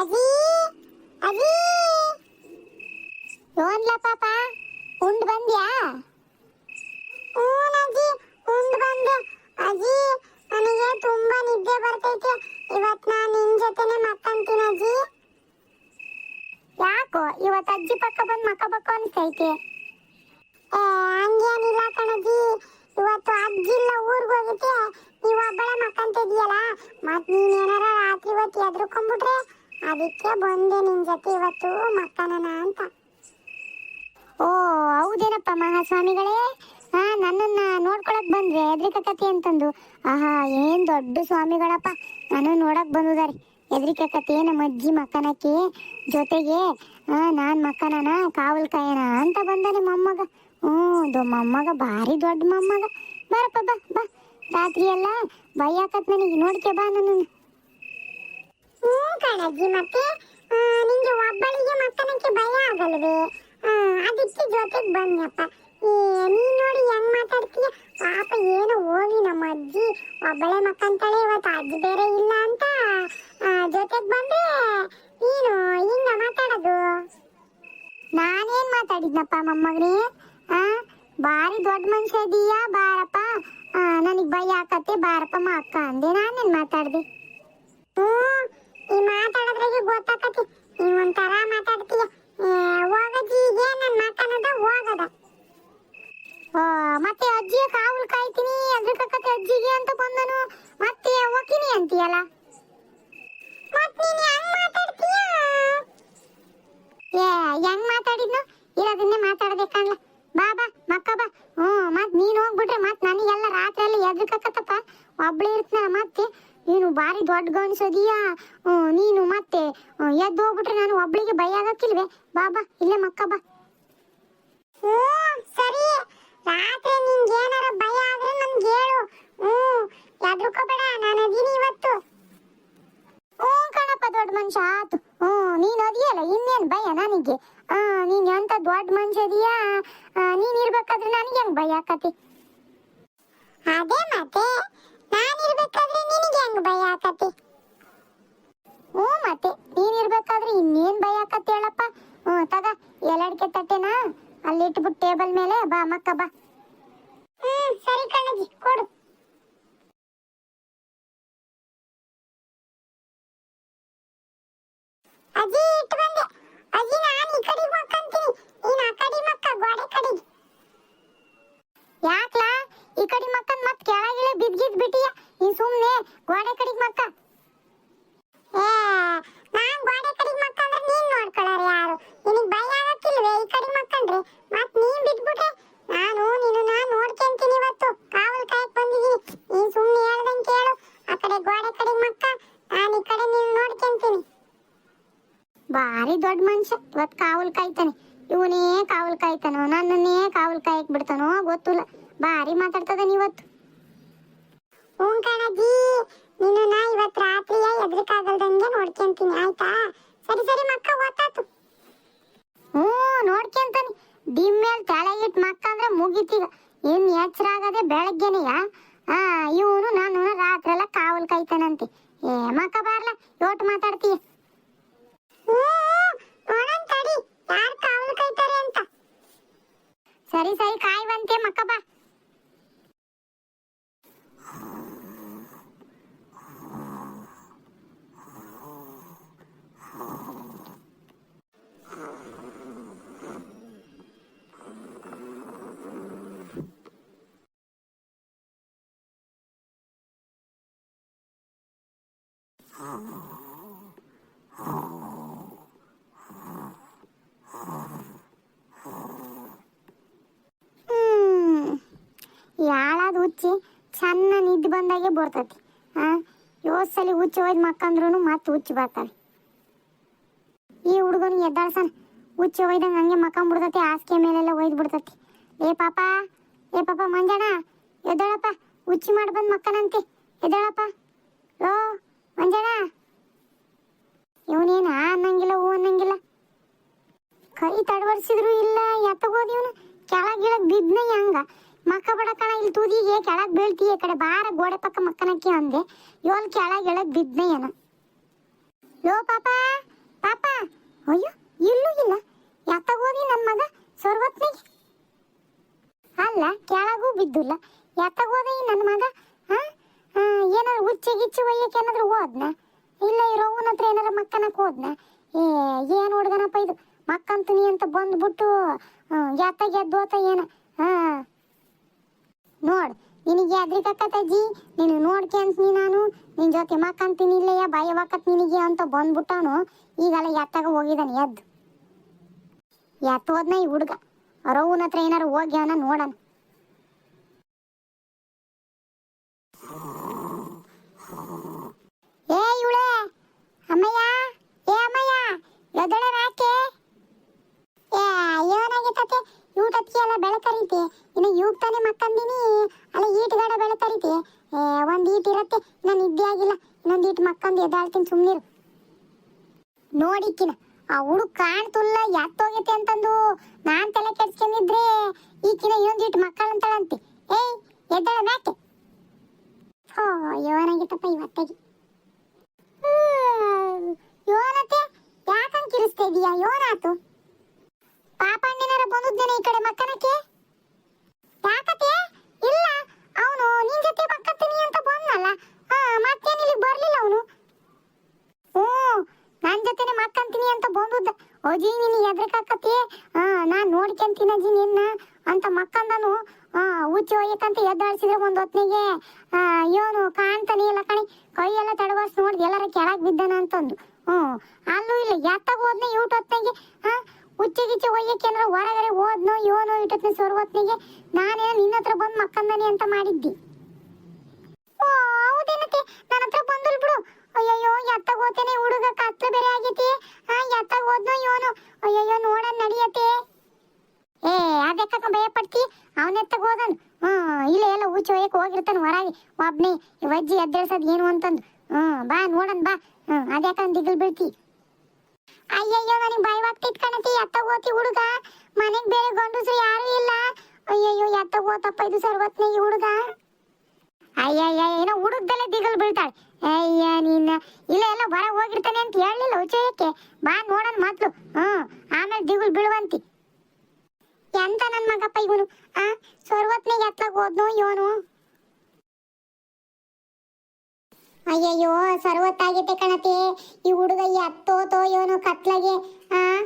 ಅಜಿ ಅಜಿ ಯೋನ್ಲ ಪಾಪ, ಉಂಡ್ ಬಂದ್ಯಾ? ಹ್ಞೂ ಅಜ್ಜಿ ಉಂಡ್ ಬಂದೆ. ಅಜ್ಜಿ ನನಗೆ ತುಂಬಾ ನಿದ್ದೆ ಬರ್ತೈತೆ. ಇವತ್ ನಾನು ನಿನ್ ಜೊತೆನೆ ಮಕ್ಕಂತೀನಿ ಅಜ್ಜಿ ಯಾಕೋ ಇವತ್ತು ಅಜ್ಜಿ ಪಕ್ಕ ಬಂದು ಮಕ್ಕಬೇಕು ಅನ್ಸೈತೆ. ಏ, ಹಂಗೇನಿಲ್ಲ ಕಣಜ್ಜಿ ಇವತ್ತು ಅಜ್ಜಿ ಇಲ್ಲ, ಊರ್ಗ್ ಹೋಗಿದ್ದೆ. ನೀವು ಒಬ್ಬಳೆ ಮಕ್ಕಂತಿದ್ಯಲ್ಲ, ಮತ್ ನೀನ್ ಏನಾರ ರಾತ್ರಿ ಹೊತ್ತು ಎದ್ರುಕೊಂಡ್ಬಿಟ್ರೆ ಅದಕ್ಕೆ ಬಂದೆ ನಿನ್ ಜೊತೆ ಇವತ್ತು ಮಕ್ಕನನ ಅಂತ. ಓ, ಹೌದೇನಪ್ಪ ಮಹಾಸ್ವಾಮಿಗಳೇ? ಹಾ, ನನ್ನನ್ನ ನೋಡ್ಕೊಳಕ್ ಬಂದ್ರೆ ಎದ್ರಿಕಕತಿ ಅಂತಂದು. ಆಹಾ, ಏನ್ ದೊಡ್ಡ ಸ್ವಾಮಿಗಳಪ್ಪ. ನಾನು ನೋಡಕ್ ಬಂದಿದಾರೆ ಎದ್ರಿಕಕತಿ ನಮ್ಮ ಅಜ್ಜಿ ಮಕ್ಕನಕ್ಕೆ ಜೊತೆಗೆ ನಾನ್ ಮಕ್ಕನನ ಕಾವಲ್ ಕಾಯನ ಅಂತ ಬಂದ ನಿಮ್ಮ ಮೊಮ್ಮಗ. ಹ್ಞೂ ಮೊಮ್ಮಗ, ಭಾರಿ ದೊಡ್ಡ ಮೊಮ್ಮಗ. ಬಾರಪ್ಪ, ಬಾ ಬಾ. ರಾತ್ರಿ ಎಲ್ಲ ಬೈಯಾಕತ್ ನನಗೆ. ನೋಡ್ಕೆ ಬಾ ನನ್ನ ಹ್ಞೂ ಕಣಜ್ಜಿ, ಮತ್ತೆ ನಿಂಗೆ ಒಬ್ಬಳಿಗೆ ಮಕ್ಕನಕ್ಕೆ ಭಯ ಆಗಲ್ವೇ? ಅದಕ್ಕೆ ಜೊತೆಗೆ ಬನ್ನಪ್ಪ ನೀನ್ ನೋಡಿ ಹೆಂಗ್ ಮಾತಾಡ್ತೀಯ? ಪಾಪ ಏನು ಹೋಗಿ ನಮ್ಮ ಅಜ್ಜಿ, ಒಬ್ಬಳೆ ಮಕ್ಕಂತಾಳೆ ಇವತ್ತು ಅಜ್ಜಿ ಬೇರೆ ಇಲ್ಲ ಅಂತ ಜೊತೆಗೆ ಬಂದ್ರೆ ನೀನು ಹಿಂಗ ಮಾತಾಡೋದು? ನಾನೇನ್ ಮಾತಾಡಿದ್ನಪ್ಪ ಮೊಮ್ಮಗನೇ? ಆ, ಬಾರಿ ದೊಡ್ಡ ಮನುಷ್ಯ ಇದೀಯಾ ಬಾರಪ್ಪ? ನನಗೆ ಭಯ ಆಕತ್ತೆ ಬಾರಪ್ಪ ಅಕ್ಕ ಅಂದೆ. ನಾನೇನ್ ಮಾತಾಡ್ದೆ? ಹ್ಮ್ ಈ ಮಾತಾಡೋದ್ರಾಗೆ ಗೊತ್ತಾಕತಿ. ನೀವ್ ಒಂಥರ ಮಾತಾಡ್ತೀಯ. ಹೋಗಜ್ಜಿ ಈಗ ನನ್ ಮಾತಾಡೋದ ಹೋಗದ ಓ, ಮತ್ತೆ ಅಜ್ಜಿಯ ಕಾವಲು ಕಾಯ್ತೀನಿ ಅದ್ರಕತ್ತೆ ಅಜ್ಜಿಗೆ ಅಂತ ಬಂದನು. ಮತ್ತೆ ಹೋಗಿನಿ ಅಂತೀಯಲ್ಲ? ಮತ್ತೆ ನೀನು ಹೆಂಗ್ ಮಾತಾಡ್ತೀಯ? ಏ, ಹೆಂಗ್ ಮಾತಾಡಿದ್ನು? ಇರೋದನ್ನೇ ಬಾಬಾ ಬಾ ಬಾ, ಮಕ್ಕ ಬಾ. ಹ್ಞೂ ಮತ್ತೆ ನೀನು ಹೋಗ್ಬಿಟ್ರೆ ಮತ್ತೆ ನನಗೆಲ್ಲ ರಾತ್ರಿ ಎಲ್ಲ ಒಬ್ಳು ಇರ್ತನ ಮತ್ತೆ. ನೀನು ಬಾರಿ ದೊಡ್ಡ ಗಣಿಸೋದಿಯಾ ನೀನು ಮತ್ತೆ ಎದ್ದು ಹೋಗ್ಬಿಟ್ರೆ ನಾನು ಒಬ್ಳಿಗೆ ಭಯ ಆಗಕ್ಕಿಲ್ವೇ? ಬಾ ಬಾ, ಇಲ್ಲೇ ಮಕ್ಕ, ಬಾ. ಸರಿ. ರಾತ್ರಿ ನಿಂಗೆ ಏನಾರ ಭಯ ಆದ್ರೆ ನನ್ಗೆ ಹೇಳು. ಹ್ಮ್ ಯಾದ್ರುಕೋಬೇಡ ನಾನು ಅದೀನಿ ಇವತ್ತು. ಹ್ಞೂ, ಕಣಪ್ಪ, ದೊಡ್ಡ ಮನುಷ್ಯ, ಆತು. ಹ್ಞೂ, ನೀನು ಅದಿಯಲ್ಲ, ಇನ್ನೇನು ಭಯ ನನಗೆ? ನೀನು ಎಂತ ದೊಡ್ಡ ಮನುಷ್ಯ ಅದೀಯಾ? ನೀನು ಇರ್ಬೇಕಾದ್ರೆ ನನಗೆ ಹೆಂಗ್ ಭಯ ಆಕತಿ? ಅದೇ ಮತ್ತೆ ನಾನು ಇರ್ಬೇಕಾದ್ರೆ ನಿನಗೆ ಹೆಂಗ್ ಭಯ ಆಕತಿ? ಹ್ಞೂ ಮತ್ತೆ ನೀನ್ ಇರ್ಬೇಕಾದ್ರೆ ಇನ್ನೇನ್ ಭಯ ಆಕತಿ ಹೇಳಪ್ಪ? ಹ್ಞೂ, ತಗ, ಎಲಡ್ಕೆ ತಟ್ಟೆನಾ ಅಲ್ಲಿ ಇಟ್ಬಿಟ್ಟು ಟೇಬಲ್ ಮೇಲೆ ಬಾ ಮಕ್ಕ ಬಾ. ಹ್ಮ್ ಸರಿ ಕಣಜಿ, ಕೊಡು ಅಜ್ಜಿ ಇಟ್ಟು ಬಂದೆ ಅಜ್ಜಿ ನಾನು ಈ ಕಡೆಗೆ ಮಕ್ಕಂತೀನಿ ನೀನು ಆ ಕಡೆ ಮಕ್ಕ ಗೋಡೆ ಕಡೆಗೆ ಯಾಕ್ಲಾ ಈ ಕಡೆ ಮಕ್ಕನ್ ಮತ್ ಕೆಳಗಿಳೆ ಬಿದ್ಗಿದ್ ಬಿಟ್ಟಿಯ ನೀನ್ ಸುಮ್ನೆ ಗೋಡೆ ಕಡೆಗೆ ಮಕ್ಕ ಏ ನಾನ್ ಗೋಡೆ ಕಡೆಗೆ ಮಕ್ಕಂದ್ರೆ ನೀನ್ ನೋಡ್ಕೊಳ್ಳಾರ ಯಾರು ನಿನಗ್ ಭಯ ಆಗಕ್ಕಿಲ್ವೇ ಈ ಕಡೆ ಮಕ್ಕಂಡ್ರೆ ಮತ್ ನೀನ್ ಬಿದ್ಬಿಟ್ರೆ ನಾನು ನೀನು ನಾ ನೋಡ್ಕೊಂತೀನಿ ಇವತ್ತು ಕಾವಲ್ ಕಾಯಕ್ ಬಂದಿದೀನಿ ನೀನ್ ಸುಮ್ನೆ ಹೇಳ್ದಂಗ್ ಕೇಳು ಆ ಕಡೆ ಗೋಡೆ ಕಡೆಗೆ ಮಕ್ಕ ನಾನ್ ಈ ಕಡೆ ನೀನು ನೋಡ್ಕೊಂತೀನಿ ಭಾರಿ ದೊಡ್ಡ ಮನುಷ್ಯ ಇವತ್ ಕಾವಲ್ ಕಾಯ್ತಾನೆ ಇವನೇ ಕಾವಲ್ ಕಾಯ್ತಾನೋ ನನ್ನನ್ನೇ ಕಾವಲ್ ಕಾಯಕ್ ಬಿಡ್ತಾನೋ ಗೊತ್ತಿಲ್ಲ ಭಾರಿ ಮಾತಾಡ್ತದಾನೆ ಇವತ್ತು ಹ್ಞೂ ಕಣಜ್ಜಿ ನೀನು ನಾ ಇವತ್ ರಾತ್ರಿಯ ಎದ್ರಕ್ಕಾಗಲ್ದಂಗೆ ನೋಡ್ಕೊಂತೀನಿ ಆಯ್ತಾ ಸರಿ ಸರಿ ಮಕ್ಕ ಓತಾತು ಹ್ಞೂ ನೋಡ್ಕೊಂತಾನೆ ಡಿಮ್ ಮೇಲೆ ತಲೆಗಿಟ್ ಮಕ್ಕ ಅಂದ್ರೆ ಮುಗಿತೀಗ ಇನ್ ಎಚ್ಚರ ಆಗದೆ ಬೆಳಗ್ಗೆನೆಯ ಆ ಇವನು ನಾನು ರಾತ್ರಿ ಎಲ್ಲ ಕಾವಲ್ ಕಾಯ್ತಾನಂತೆ ಏ ಮಕ್ಕ ಬಾರ್ಲ ಯೋಟ್ ಮಾತಾಡ್ತೀಯ ಯಾರು ಕಾವಲು ಕಾಯ್ತಾರೆ ಅಂತ ಸರಿ ಸರಿ ಕಾಯುವಂತೆ ಮಕ್ಕ ಬಾ ಹ್ಮ್ ಯಾಳಾದ ಹುಚ್ಚಿ ಚೆನ್ನ ನಿದ್ದು ಬಂದಾಗೆ ಬರ್ತತಿ. ಹಾ? ಯೋಸ್ ಸಲ ಹುಚ್ಚಿ ಹೋಯ್ದು ಮಕ್ಕಂದ್ರೂ ಮತ್ತೆ ಹುಚ್ಚಿ ಬರ್ತಾನೆ. ಈ ಹುಡುಗನ ಎದ್ದಾಳ್ಸನ್ ಹುಚ್ಚಿ ಒಯ್ದಂಗೆ ಹಂಗೆ ಮಕ್ಕಂಬಿಡ್ತೈತಿ ಹಾಸಿಗೆ ಮೇಲೆಲ್ಲ ಒಯ್ದು ಬಿಡ್ತತಿ. ಏ ಪಾಪ ಏ ಪಾಪ ಮಂಜಣ್ಣ, ಎದ್ದಾಳಪ್ಪ, ಹುಚ್ಚಿ ಮಾಡಿ ಬಂದು ಮಕ್ಕನಂತೆ, ಎದ್ದಾಳಪ್ಪ. ಲೋ ಮಂಜಣ್ಣ? ಇವನೇನ ಆ ಅನ್ನಂಗಿಲ್ಲ ಹೂ ಅನ್ನಂಗಿಲ್ಲ. ಕೈ ತಡವರ್ಸಿದ್ರು ಇಲ್ಲ ಎತ್ತಗೋದ್ ಇವನು. ಕೆಳಗ್ ಗಿಳಗ್ ಬಿದ್ನ ಹಂಗ? ಮಕ್ಕ ಬಡ ಕಣ, ಇಲ್ಲಿ ತುದಿಗೆ ಕೆಳಗ್ ಬೀಳ್ತೀಯ ಕಡೆ. ಬಾರ ಗೋಡೆ ಪಕ್ಕ ಮಕ್ಕನಕ್ಕೆ ಅಂದೆ. ಇವಲ್ ಕೆಳಗ್ ಎಳಗ್ ಬಿದ್ನ ಏನ. ಯೋ ಪಾಪ. ಪಾಪ. ಅಯ್ಯೋ, ಇಲ್ಲೂ ಇಲ್ಲ. ಎತ್ತಗೋದಿ ನನ್ನ ಮಗ ಸರ್ವತ್ನಿಗೆ ಅಲ್ಲ, ಕೆಳಗೂ ಬಿದ್ದಿಲ್ಲ. ಹೋದ ಈ ನನ್ನ ಮಗ? ಹಾ? ಏನಾದ್ರು ಹುಚ್ಚಿ ಗಿಚ್ಚಿ ಒಯ್ಯಕ್ಕೆ ಏನಾದ್ರು ಹೋದ್ನ? ಇಲ್ಲ ಈ ರವ್ವನ ಹತ್ರ ಏನಾರ ಮಕ್ಕನಕ್ಕೆ ಹೋದ್ನ? ಏ, ಏನು ಹುಡ್ಗನಪ್ಪ ಇದು? ಮಕ್ಕಂತೀನಿ ಅಂತ ಬಂದ್ಬಿಟ್ಟು ಯಾತ ಗೆದ್ದೋತ ಏನ? ಹಾ ನೋಡ್, ನಿನಗೆ ಅದ್ರಿಕಕ್ಕತ್ತಜ್ಜಿ ನೀನು ನೋಡ್ಕೊಂತೀನಿ ನಾನು. ನಿನ್ ಜೊತೆ ಮಕ್ಕಂತೀನಿ ಇಲ್ಲಯ್ಯ ಭಯವಾಕತ್ ನಿನಗೆ ಅಂತ ಬಂದ್ಬಿಟ್ಟವನು. ಈಗಲ್ಲ ಎತ್ತಾಗ ಹೋಗಿದ್ದಾನೆ ಎದ್ದು. ಎತ್ತೋದ್ನ ಈ ಹುಡುಗ. ರವ್ವನ ಹತ್ರ ಏನಾರು ಹೋಗ್ಯಾವನ ನೋಡಣ ಏ ಇವಳೆ ಅಮ್ಮಯ್ಯ ಏ ಅಮ್ಮಯ್ಯ ಎದಳೆ ನಾಕೆ ಏ ಏನಾಗಿತ್ತತೆ ಯೂಟತ್ತಿ ಎಲ್ಲ ಬೆಳಕರಿತೆ ಇನ್ನು ಯೂಗ್ ತಾನೇ ಮಕ್ಕಂದಿನಿ. ಅಲ್ಲ, ಈಟ್ಗಾಡ ಏ, ಒಂದ್ ಈಟ್ ಇರತ್ತೆ ನಾನು ನಿದ್ದೆ ಆಗಿಲ್ಲ. ಇನ್ನೊಂದ್ ಈಟ್ ಮಕ್ಕಂದು ಎದ್ದಾಳ್ತೀನಿ, ಸುಮ್ನಿರು. ನೋಡಿಕ್ಕಿನ ಆ ಹುಡುಗ ಕಾಣ್ತುಲ್ಲ ಎತ್ತೋಗೈತೆ ಅಂತಂದು. ನಾನ್ ತಲೆ ಕೆಡ್ಸ್ಕೊಂಡಿದ್ರೆ ಈಕಿನ ಇನ್ನೊಂದ್ ಈಟ್ ಮಕ್ಕಳಂತಳಂತೆ. ಏಯ್, ಎದ್ದಾಳ ಮ್ಯಾಕೆ? ಹೋ ಯೋನಾಗಿತ್ತಪ್ಪ ಇವತ್ತಾಗಿ. ಯೋನತೆ ಯಾಕಂಗ್ ಕಿರಿಸ್ತಾ ಇದೀಯಾ? ಯೋನಾತು ಪಾಪಣ್ಣನಾರ ಬಂದಿದ್ದೇನೆ ಈ ಕಡೆ ಮಕ್ಕನಕ್ಕೆ? ಯಾಕತೆ ಇಲ್ಲ, ಅವನು ನಿನ್ ಜೊತೆ ಮಕ್ಕತ್ತೀನಿ ಅಂತ ಬಂದಲ್ಲ. ಹಾ, ಮತ್ತೇನ್ ಇಲ್ಲಿಗೆ ಬರ್ಲಿಲ್ಲ ಅವನು? ಓ ನನ್ ಜೊತೆನೆ ಮಕ್ಕಂತೀನಿ ಅಂತ ಬಂದದ್ದ. ಓಜಿ ನೀನು ಎದ್ರಕಾಕತಿ ಹಾ, ನಾನ್ ನೋಡ್ಕೊಂತೀನಿ ಅಜ್ಜಿ ನಿನ್ನ ಅಂತ ಮಕ್ಕಂದನು. ಹುಚ್ಚಿ ಒಯ್ಯಕಂತ ಎದ್ದಾಡ್ಸಿದ್ರೆ ಒಂದ್ ಹೊತ್ನಿಗೆ. ಇವನು ಕಾಣ್ತಾನೆ ಇಲ್ಲ ಕಣಿ. ಕೈಯೆಲ್ಲ ತಡವಾಸ್ ನೋಡಿದ ಎಲ್ಲರ ಕೆಳಗ್ ಬಿದ್ದಾನ ಅಂತಂದು. ಹ್ಮ್ ಅಲ್ಲೂ ಇಲ್ಲ, ಎತ್ತಾಗ ಹೋದ್ನೆ ಇವ್ಟ ಹೊತ್ನಿಗೆ ಹಾ ಹುಚ್ಚಿ ಗಿಚ್ಚಿ ಒಯ್ಯಕ್ಕೆ ಅಂದ್ರೆ ಹೊರಗಡೆ ಹೋದ್ನು, ಇವನು ಇಟ್ಟತ್ನಿ ಸೊರ್ವತ್ನಿಗೆ ನಾನೇನೋ ನಿನ್ನ ಹತ್ರ ಬಂದು ಮಕ್ಕಂದನಿ ಅಂತ ಮಾಡಿದ್ದಿ. ಓ, ಹೌದೇನತ್ತೆ? ನನ್ನ ಹತ್ರ ಬಂದಲ್ ಬಿಡು. ಅಯ್ಯಯ್ಯೋ, ಎತ್ತಾಗ ಹೋತೇನೆ ಹುಡುಗ, ಕತ್ಲ ಬೇರೆ ಆಗೈತಿ. ಹಾ ಎತ್ತಾಗ ಹೋದ್ನು, ಇವನು. ಅಯ್ಯಯ್ಯೋ, ನೋಡನ್ ನಡಿಯತ್ತೆ. ಏ ಅದಕ್ಕ ಭಯ ಪಡ್ತಿ ಅವನೆತ್ತಾಗ ಹೋದನ್. ಹ್ಮ್, ಇಲ್ಲ ಎಲ್ಲ ಹುಚ್ಚಿ ಒಯ್ಯಕ್ ಹೋಗಿರ್ತಾನ ಹೊರಗೆ. ಒಬ್ನೇ ವಜ್ಜಿ ಎದ್ದೇಳ್ಸದ್ ಏನು ಅಂತಂದು. ಹ್ಮ್, ಬಾ, ನೋಡನ್ ಬಾ. ಹ್ಮ್ ಅದ್ಯಾಕಂದ್ ದಿಗಲ್ ಬೀಳ್ತಿ. ಅಯ್ಯಯ್ಯೋ, ನನಗೆ ಭಯವಾಗ್ತಿತ್ ಕಣತಿ. ಎತ್ತ ಹೋತಿ ಹುಡುಗ. ಮನೆಗೆ ಬೇರೆ ಗಂಡಸ್ರು ಯಾರು ಇಲ್ಲ. ಅಯ್ಯಯ್ಯೋ ಎತ್ತ ಹೋತಪ್ಪ ಇದು ಸರ್ವತ್ನೇ ಈ ಹುಡುಗ. ಅಯ್ಯಯ್ಯ, ಏನೋ ಹುಡುಗ್ದಲ್ಲ ದಿಗಲ್ ಬೀಳ್ತಾಳೆ. ಅಯ್ಯ ನೀನ ಇಲ್ಲ, ಎಲ್ಲ ಹೊರ ಹೋಗಿರ್ತಾನೆ ಅಂತ ಹೇಳಲಿಲ್ಲ ಉಚ್ಚಯಕ್ಕೆ ಬಾ, ನೋಡೋಣ ಮೊದ್ಲು. ಹ್ಮ್ ಆಮೇಲೆ ದಿಗುಲ್ ಬೀಳುವಂತಿ. ಎಂತ ನನ್ ಮಗಪ್ಪ ಇವನು? ಆ ಸರ್ವತ್ನಿಗೆ ಎತ್ಲಾಗ ಹೋದ್ನು, ಇವನು? ಅಯ್ಯಯ್ಯೋ, ಸರ್ವತ್ತಾಗಿದೆ ಕಣತೆ. ಈ ಹುಡುಗ ಎತ್ತೋತೋ ಏನೋ ಕತ್ಲಾಗೆ, ಆ?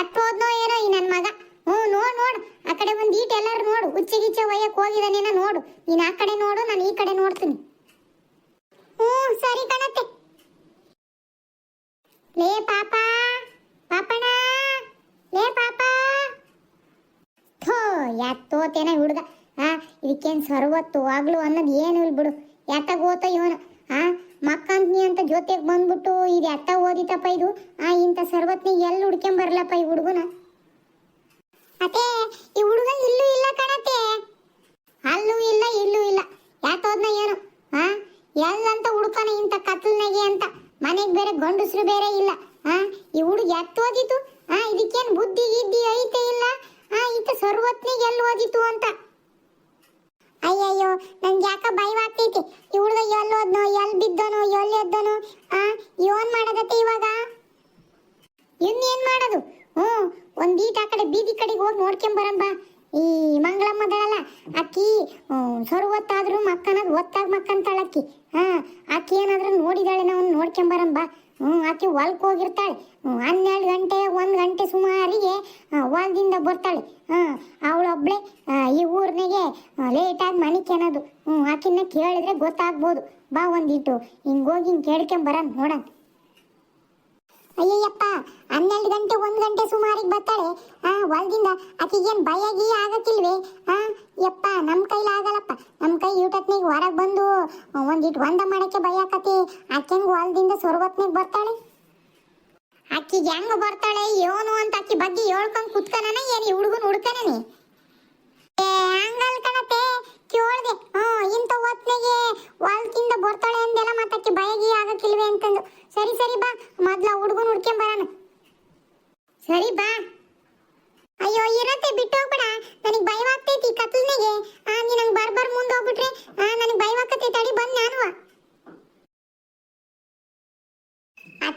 ಎತ್ತೋದ್ನೋ ಏನೋ ಈ ನನ್ನ ಮಗ? ಹ್ಞೂ, ನೋಡ್ ನೋಡ್. ಆ ಕಡೆ ಒಂದ್ ಈಟ್ ಎಲ್ಲರೂ ನೋಡು. ಉಚ್ಚಿ ಗಿಚ್ಚೆ ಒಯ್ಯಕ್ ಹೋಗಿದಾನೇನ ನೋಡು. ನೀನ್ ಆ ಕಡೆ ನೋಡು, ನಾನು ಈ ಕಡೆ ನೋಡ್ತೀನಿ. ಹ್ಞೂ, ಸರಿ ಕಣತೆ. ಲೇ ಪಾಪ ಪಾಪಣ ಲೇ ಪಾಪ. ಥೋ, ಎತ್ತೋತೇನ ಹುಡುಗ. ಆ, ಇದಕ್ಕೇನ್ ಸರ್ವತ್ತು ಆಗ್ಲು ಅನ್ನೋದು ಏನು ಇಲ್ಲ ಬಿಡು. ಎತ್ತಾಗ ಹೋತ ಇವನು. ಆ ಮಕ್ಕಂತ್ನಿ ಅಂತ ಜೊತೆಗೆ ಬಂದ್ಬಿಟ್ಟು ಇದು ಎತ್ತ ಓದಿತಪ್ಪ ಇದು. ಆ, ಇಂಥ ಸರ್ವತ್ನಿ ಎಲ್ಲಿ ಹುಡ್ಕೊಂಬರ್ಲಪ್ಪ ಈ ಹುಡುಗನ? ಅತ್ತೆ, ಈ ಹುಡುಗ ಇಲ್ಲೂ ಇಲ್ಲ ಕಣತ್ತೆ. ಅಲ್ಲೂ ಇಲ್ಲ, ಇಲ್ಲೂ ಇಲ್ಲ. ಯಾತೋದ್ನ ಏನು? ಹಾ ಎಲ್ಲಂತ ಹುಡುಕನ ಇಂಥ ಕತ್ಲನಾಗೆ ಅಂತ? ಮನೆಗೆ ಬೇರೆ ಗಂಡಸ್ರು ಬೇರೆ ಇಲ್ಲ. ಹಾ ಈ ಹುಡುಗ ಎತ್ತ ಓದಿತು ಆ, ಇದಕ್ಕೇನು ಬುದ್ಧಿ ಗಿದ್ದಿ ಐತೆ ಇಲ್ಲ? ಹಾ ಇಂಥ ಸರ್ವತ್ನಿಗೆ ಎಲ್ಲಿ ಓದಿತು ಅಂತ? ಅಯ್ಯಯ್ಯೋ ನನ್ಗೆ ಯಾಕ ಭಯವಾಗ್ತೈತಿ. ಈ ಹುಡುಗ ಎಲ್ ಬಿದ್ದನೋ ಎಲ್ಲಿ ಎದ್ದನೋ ಆ ಇವನ್ ಮಾಡೋದತ್ತೆ ಇವಾಗ? ಇನ್ನೇನ್ ಮಾಡೋದು? ಹ್ಮ್ ಒಂದ್ ಈಟ್ ಆ ಕಡೆ ಬೀದಿ ಕಡೆಗೆ ಹೋಗಿ ನೋಡ್ಕೊಂಡ್ ಬಾ. ಈ ಮಂಗಳಮ್ಮದಳಲ್ಲ ಅಕ್ಕಿ ಹೊತ್ತಾದ್ರೂ ಮಕ್ಕನದ್ ಒತ್ತಾಗ ಮಕ್ಕಂತಾಳ ಅಕ್ಕಿ ಹಾ ಅಕ್ಕಿ ಏನಾದ್ರೂ ನೋಡಿದಾಳೆ ನಾವು ನೋಡ್ಕೊಂಡ್ ಬಾ. ಹ್ಞೂ ಆಕೆ ಹೊಲ್ಕ್ ಹೋಗಿರ್ತಾಳೆ. ಹನ್ನೆರಡು ಗಂಟೆ, ಒಂದು ಗಂಟೆ ಸುಮಾರಿಗೆ ಹೊಲದಿಂದ ಬರ್ತಾಳೆ. ಹಾಂ, ಅವಳೊಬ್ಳೆ ಈ ಊರ್ನಾಗೆ ಲೇಟಾಗಿ ಮನೆ ಕೆನದು. ಹ್ಞೂ ಆಕಿನ ಕೇಳಿದ್ರೆ ಗೊತ್ತಾಗ್ಬೋದು. ಬಾ ಒಂದಿಟ್ಟು ಹಿಂಗೋಗಿ ಹಿಂಗೆ ಬರ ನೋಡನ್. ಅಯ್ಯಯ್ಯಪ್ಪ, ಹನ್ನೆರಡು ಗಂಟೆ, ಒಂದು ಗಂಟೆ ಸುಮಾರಿಗೆ ಬರ್ತಾಳೆ. ಆ, ಹೊಲದಿಂದ ಆಕೆಗೇನು ಭಯ ಗೀ ಆಗಕ್ಕಿಲ್ವೇ? ಆ, ಯಪ್ಪ ನಮ್ಮ ಕೈಲಿ ಆಗಲ್ಲಪ್ಪ. ನಮ್ಮ ಕೈ ಯೂಟತ್ನಿಗೆ ಹೊರಗೆ ಬಂದು ಒಂದಿಟ್ಟು ಒಂದ ಮಾಡಕ್ಕೆ ಭಯ ಆಕತಿ. ಆಕೆಂಗೆ ಹೊಲದಿಂದ ಬರ್ತಾಳೆ. ಆಕಿಗೆ ಹೆಂಗ್ ಬರ್ತಾಳೆ? ಏನು ಅಂತ ಆಕಿ ಬಗ್ಗೆ ಹೇಳ್ಕೊಂಡ್ ಕುತ್ಕನ ಏನು ಈ ಹುಡುಗನ್ ಹುಡ್ಕನೇನಿ? ಏ ಕೇಳ್ದೆ, ಹ್ಞೂ, ಇಂಥ ಹೊತ್ನಾಗೆ ಹೊಲ್ಕಿಂದ ಬರ್ತಾಳೆ ಅಂದೆಲ್ಲ ಮತ್ತಕ್ಕೆ ಬಯಗಿ ಆಗಕ್ಕಿಲ್ವೇ ಅಂತಂದು. ಸರಿ ಸರಿ ಬಾ, ಮೊದ್ಲ ಹುಡುಗನ ಹುಡ್ಕೊಂಬರಾನ ಸರಿ ಬಾ. ಅಯ್ಯೋ, ಇರತ್ತೆ, ಬಿಟ್ಟು ಹೋಗ್ಬೇಡ. ನನಗೆ ಭಯವಾಗ್ತೈತಿ ಕತ್ಲನಿಗೆ ಆ ನೀ ನಂಗೆ ಬರ್ಬರ್ ಮುಂದೆ ಹೋಗ್ಬಿಟ್ರೆ, ಆ, ನನಗೆ ಭಯವಾಗತ್ತೆ ತಡಿ ಬಂದ್ ನಾನು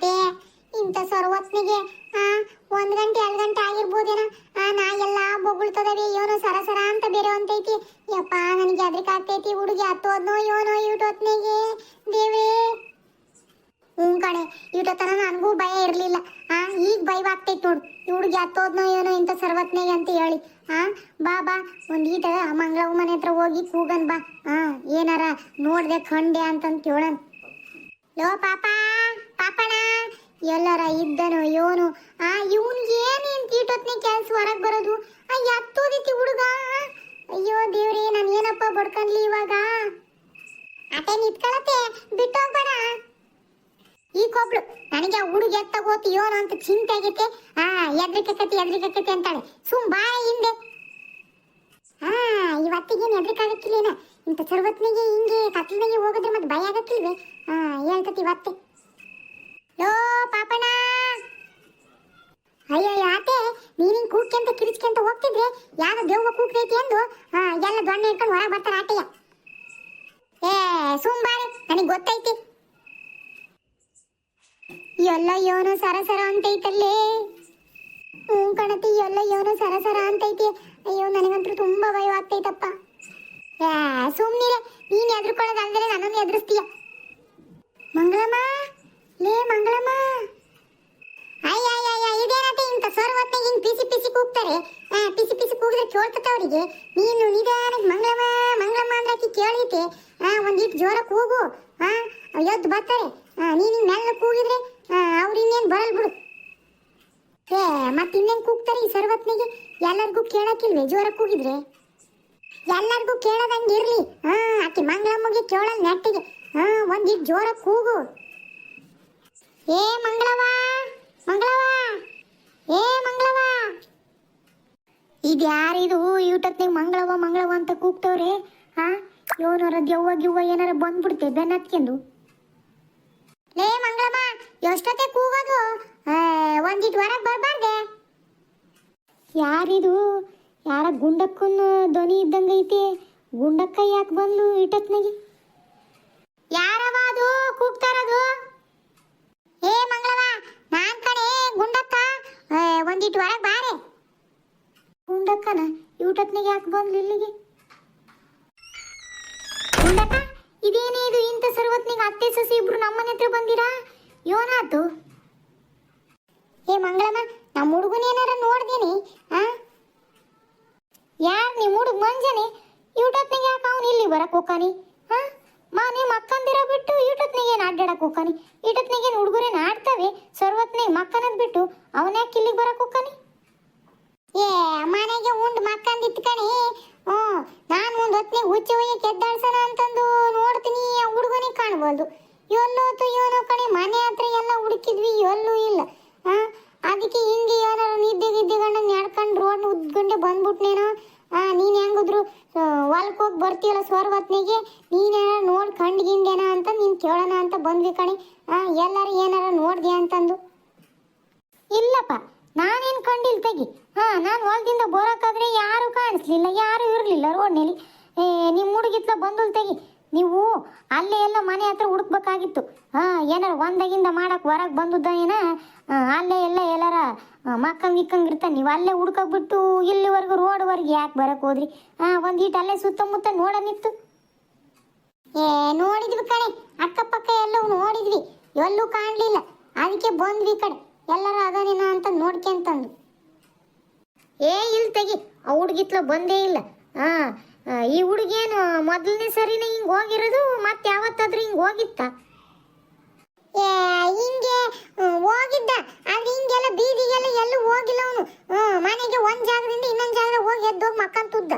ಈಗ ಇಂಥ ಸರ್ವತ್ನಿಗೆ ಆ, ಒಂದ್ ಗಂಟೆ ಎರಡು ಗಂಟೆ ಆಗಿರ್ಬೋದೇನ. ಆ, ನಾ ಎಲ್ಲ ಬೊಗಳ್ತದವೆ ಏನೋ ಸರಸರ ಅಂತ ಬೇರೆ ಅಂತೈತಿ ಯಪ್ಪ, ನನಗೆ ಅದ್ರಕ್ಕೆ ಆಗ್ತೈತಿ ಹುಡುಗಿ ಹತ್ತೋದ್ನೋ ಏನೋ ಇಟೊತ್ನಿಗೆ ದೇವೇ. ಹ್ಞೂ ಕಣೆ ನನಗೂ ಭಯ ಇರಲಿಲ್ಲ. ಆ, ಈಗ ಭಯವಾಗ್ತೈತಿ ನೋಡು. ಹುಡುಗಿ ಹತ್ತೋದ್ನೋ ಏನೋ ಇಂಥ ಸರ್ವತ್ನಿಗೆ ಅಂತ ಹೇಳಿ. ಆ, ಬಾ ಬಾ, ಒಂದ್ ಈಟ ಮಂಗಳವ ಮನೆ ಹತ್ರ ಹೋಗಿ ಕೂಗನ್ ಬಾ. ಆ, ಏನಾರ ನೋಡ್ದೆ ಕಂಡೆ ಅಂತಂತ ಕೇಳನ್. ಲೋ, ಪಾಪ ಪಾಪಣ ಎಲ್ಲರ ಇದ್ದನು ಇವನು ಆ ಇವನ್ಗೆ ಏನು ಇಂತ ಈಟೊತ್ನೆ ಕೆಲ್ಸ ಹೊರಗ್ ಬರೋದು? ಆ ಎತ್ತೋದಿತಿ ಹುಡುಗ. ಅಯ್ಯೋ ದೇವ್ರಿ, ನಾನು ಏನಪ್ಪ ಬಡ್ಕನ್ಲಿ ಇವಾಗ? ಅಟೆ ನಿತ್ಕೊಳತ್ತೆ, ಬಿಟ್ಟೋಗ್ಬೇಡ. ಈ ಕೊಬ್ಳು, ನನಗೆ ಆ ಹುಡುಗ ಎತ್ತಾಗೋತಿ ಯೋನು ಅಂತ ಚಿಂತೆ ಆಗೈತೆ. ಆ ಎದ್ರಿಕತಿ ಎದ್ರಿಕತಿ ಅಂತಾಳೆ. ಸುಮ್ ಬಾ ಹಿಂದೆ. ಹಾ, ಇವತ್ತಿಗೇನು ಎದ್ರಿಕಾಗಕ್ಕಿಲ್ಲೇನ ಇಂಥ ಚರ್ವತ್ನಿಗೆ ಹಿಂಗೆ, ಕತ್ಲಿನಾಗೆ ಹೋಗಿದ್ರೆ ಮತ್ತೆ ಭಯ ಆಗಕ್ಕಿಲ್ವೇ ಹಾ, ಹೇಳ್ತತಿ ಇವತ್ತೆ ಲೋ ಪಾಪಣ್ಣ ಅಯ್ಯಯ್ಯ, ಆತೆ ನೀನಿಂಗ್ ಕೂಗ್ಕೆಂತ ಕಿರಿಚ್ಕೆಂತ ಹೋಗ್ತಿದ್ರೆ ಯಾವ್ದೋ ದೆವ್ವ ಕೂಗ್ತೈತಿ ಎಂದು ಎಲ್ಲ ದೊಣ್ಣೆ ಇಟ್ಕೊಂಡು ಹೊರಗೆ ಬರ್ತಾರೆ ಆಟೆಯ ಏ ಸುಂಬಾರಿ ನನಗೆ ಗೊತ್ತೈತಿ. ಎಲ್ಲ ಯೋನ ಸರಸರ ಅಂತೈತಲ್ಲೇ. ಹ್ಞೂ ಕಣತಿ ಎಲ್ಲ ಯೋನ ಸರಸರ ಅಂತೈತಿ. ಅಯ್ಯೋ, ನನಗಂತೂ ತುಂಬಾ ಭಯ ಆಗ್ತೈತಪ್ಪ. ಏ ಸುಮ್ಮನಿರೆ ನೀನ್ ಎದ್ರುಕೊಳ್ಳೋದಲ್ದರೆ ನನ್ನನ್ನು ಎದುರಿಸ್ತೀಯ. ಮಂಗಳಮ್ಮ, ಲೇ ಮಂಗಳಮ್ಮ. ಅಯ್ಯಯ್ಯಯ್ಯ ಇಂತ ಸರ್ ಸರ್ವತ್ನಾಗ ಹಿಂಗ್ ಪಿಸಿ ಪಿಸಿ ಕೂಗ್ತಾರೆ? ಪಿಸಿ ಪಿಸಿ ಕೂಗಿದ್ರೆ ಕೇಳ್ತತೆ ಅವರಿಗೆ. ನೀನು ನಿಧಾನಕ್ಕೆ ಮಂಗಳಮ್ಮ ಮಂಗಳಮ್ಮ ಅಂದ್ರೆ ಆಕಿ ಕೇಳೈತೆ. ಒಂದಿಟ್ಟು ಜೋರ ಕೂಗು. ಆ, ಎದ್ದು ಬರ್ತಾರೆ. ನೀನ್ ಹಿಂಗ್ ಮೆಲ್ಲ ಕೂಗಿದ್ರೆ ಅವ್ರು ಇನ್ನೇನ್ ಬರಲ್ ಬಿಡು. ಏ, ಮತ್ತೆ ಇನ್ನೇನ್ ಕೂಗ್ತಾರೆ ಈ ಸರ್ವತ್ನಿಗೆ ಎಲ್ಲರಿಗೂ ಕೇಳಕ್ಕಿಲ್ವೇ ಜೋರ ಕೂಗಿದ್ರೆ? ಎಲ್ಲರಿಗೂ ಕೇಳದಂಗೆ ಇರ್ಲಿ. ಹಾ ಆಕಿ ಮಂಗಳಮ್ಮಗೆ ಕೇಳಲ್ ನೆಟ್ಟಿಗೆ. ಹಾ ಒಂದಿಟ್ಟು ಜೋರ ಕೂಗು. ಏ ಮಂಗಳವ ಮಂಗಳವ? ಏ, ಮಂಗಳವ? ಇದ್ಯಾರಿದು ಯೂಟತ್ನಾಗ ಮಂಗಳವ ಮಂಗಳವ ಅಂತ ಕೂಗ್ತವ್ರೆ? ಹಾ ಯೋನರ ದೆವ್ವ ಗಿವ್ವ ಏನಾರ ಬಂದ್ಬಿಡ್ತೆ ಬೆನ್ನತ್ಕೆಂದು ಲೇ ಮಂಗಳಮ್ಮ ಎಷ್ಟೊತ್ತೆ ಕೂಗೋದು? ಒಂದಿಟ್ ಹೊರಗೆ ಬರಬಾರ್ದೆ? ಯಾರಿದು? ಯಾರ ಗುಂಡಕ್ಕನ ಧ್ವನಿ ಇದ್ದಂಗೈತಿ ಗುಂಡಕ್ಕ ಯಾಕೆ ಬಂದ್ಲು ಇಟತ್ನಾಗೆ ಯಾರವ ಅದು? ಕೂಗ್ತಾರದು? ಏ, ಮಂಗಳವ ಒಂದಿಟ್ಟು ಹೊರಗೆ ಬಾರೆ. ಉಂಡಕ್ಕನ ಯೂಟತ್ನಾಗೆ ಯಾಕೆ ಬಂದ್ಲು ಇಲ್ಲಿಗೆ? ಉಂಡಕ್ಕ ಇದೇನೇ ಇದು ಇಂಥ ಸರ್ವತ್ನಿಗೆ ಅತ್ತೆ ಸಸಿ ಇಬ್ರು ನಮ್ಮನೆ ಹತ್ರ ಬಂದಿರಾ? ಯೋನಾತು ಏ ಮಂಗಳಮ್ಮ ನಮ್ಮ ಹುಡುಗನ ಏನಾರ ನೋಡ್ದೇನಿ, ಆ? ಯಾರ್ ನಿಮ್ಮ ಹುಡುಗ ಮಂಜನೆ? ಯೂಟತ್ನಿಗೆ ಯಾಕೆ ಅವನು ಇಲ್ಲಿ ಬರಕ್ಕೆ ಹೋಗ್ತಾನೆ ಹಾ ಮಾನೆ ಮಕ್ಕಂದಿರ ಬಿಟ್ಟು ಯೂಟತ್ನಿಗೆ ಏನು ಅಡ್ಡಾಡಕ್ ಹೋಕಾನಿ ಈಟತ್ನಿಗೆ ಏನು ಹುಡುಗರೇನು ಆಡ್ತವೆ? ಸರ್ವತ್ನೇ ಮಕ್ಕನದ್ ಬಿಟ್ಟು ಅವನ್ಯಾಕೆ ಇಲ್ಲಿಗೆ ಬರಕ್ ಹೋಕಾನಿ ಏ ಮನೆಗೆ ಉಂಡು ಮಕ್ಕಂದಿತ್ತು ಕಣಿ ಹ್ಞೂ ನಾನು ಒಂದು ಹೊತ್ತಿಗೆ ಹುಚ್ಚಿ ಒಯ್ಯಕ್ಕೆ ಎದ್ದಾಳ್ಸೋಣ ಅಂತಂದು ನೋಡ್ತೀನಿ ಆ ಹುಡುಗನಿಗೆ ಕಾಣ್ಬೋದು ಎಲ್ಲೋತು ಏನೋ ಕಣಿ ಮನೆ ಹತ್ರ ಎಲ್ಲ ಹುಡುಕಿದ್ವಿ ಎಲ್ಲೂ ಇಲ್ಲ ಆ ಅದಕ್ಕೆ ಹಿಂಗೆ ಏನಾರ ನಿದ್ದೆ ಗಿದ್ದೆ ಗಂಡ ನಡ್ಕೊಂಡು ರೋಡ್ ಉದ್ಗಂಡೆ ಬಂದ್ಬಿಟ್ನೇನೋ ಆ ನೀನು ಹೆಂಗಿದ್ರು ಹೊಲಕ್ಕೆ ಹೋಗಿ ಬರ್ತೀಯಲ್ಲ ಸ್ವರ್ವತ್ನಿಗೆ ನೀನೇನಾರ ನೋಡಿ ಕಂಡ್ಗಿಂಡೇನ ಅಂತ ನೀನು ಕೇಳೋಣ ಅಂತ ಬಂದ್ವಿ ಕಣಿ ಆ ಎಲ್ಲಾರು ಏನಾರ ನೋಡ್ದೆ ಅಂತಂದು ಇಲ್ಲಪ್ಪ ನಾನೇನು ಕಂಡಿಲ್ಲ ತೆಗಿ ಹಾ ನಾನು ಹೊಲದಿಂದ ಬರೋಕ್ಕಾದ್ರೆ ಯಾರು ಕಾಣಿಸ್ಲಿಲ್ಲ ಯಾರು ಇರಲಿಲ್ಲ ರೋಡ್ನಲ್ಲಿ ಏ ನಿಮ್ಮ ಹುಡುಗಿತ್ಲ ಬಂದುಲ್ ತೆಗಿ ನೀವು ಅಲ್ಲೇ ಎಲ್ಲ ಮನೆ ಹತ್ರ ಹುಡುಕ್ಬೇಕಾಗಿತ್ತು ಹಾ ಏನಾರ ಒಂದಾಗಿಂದ ಮಾಡಕ್ ಹೊರಗೆ ಬಂದದ್ದ ಏನ ಆ, ಅಲ್ಲೇ ಎಲ್ಲ ಎಲ್ಲಾರ ಮಕ್ಕಂಗ್ ಇಕ್ಕಂಗೆ ಇರ್ತಾನೆ. ನೀವು ಅಲ್ಲೇ ಹುಡ್ಕೋಬಿಟ್ಟು ಇಲ್ಲಿವರೆಗೂ ರೋಡ್ವರೆಗೆ ಯಾಕೆ ಬರಕ್ ಹೋದ್ರಿ? ಹಾಂ ಒಂದು ಈಟ್ ಅಲ್ಲೇ ಸುತ್ತಮುತ್ತ ನೋಡನಿತ್ತು. ಏ, ನೋಡಿದ್ವಿ ಕಣೆ. ಅಕ್ಕಪಕ್ಕ ಎಲ್ಲವೂ ನೋಡಿದ್ವಿ. ಎಲ್ಲೂ ಕಾಣಲಿಲ್ಲ. ಅದಕ್ಕೆ ಬಂದ್ವಿ ಕಡೆ. ಎಲ್ಲರೂ ಅದನೇನ ಅಂತ ನೋಡ್ಕೊಂತಂದು ಏ ಇಲ್ಲಿ ತೆಗಿ. ಆ ಹುಡುಗಿತ್ಲ ಬಂದೇ ಇಲ್ಲ. ಹಾಂ ಈ ಹುಡುಗೇನು ಮೊದಲನೇ ಸರಿನೇ ಹಿಂಗೆ ಹೋಗಿರೋದು? ಮತ್ತೆ ಯಾವತ್ತಾದ್ರೂ ಹಿಂಗೆ ಹೋಗಿತ್ತ? ಹಿಂಗೆ ಹೋಗಿದ್ದ. ಆದ್ರೆ ಹಿಂಗೆಲ್ಲ ಬೀದಿಗೆಲ್ಲ ಎಲ್ಲೂ ಹೋಗಿಲ್ಲ ಅವನು. ಮನೆಗೆ ಒಂದ್ ಜಾಗದಿಂದ ಇನ್ನೊಂದ್ ಜಾಗ ಹೋಗಿ ಎದ್ದೋಗಿ ಮಕ್ಕಂತುದ್ದ.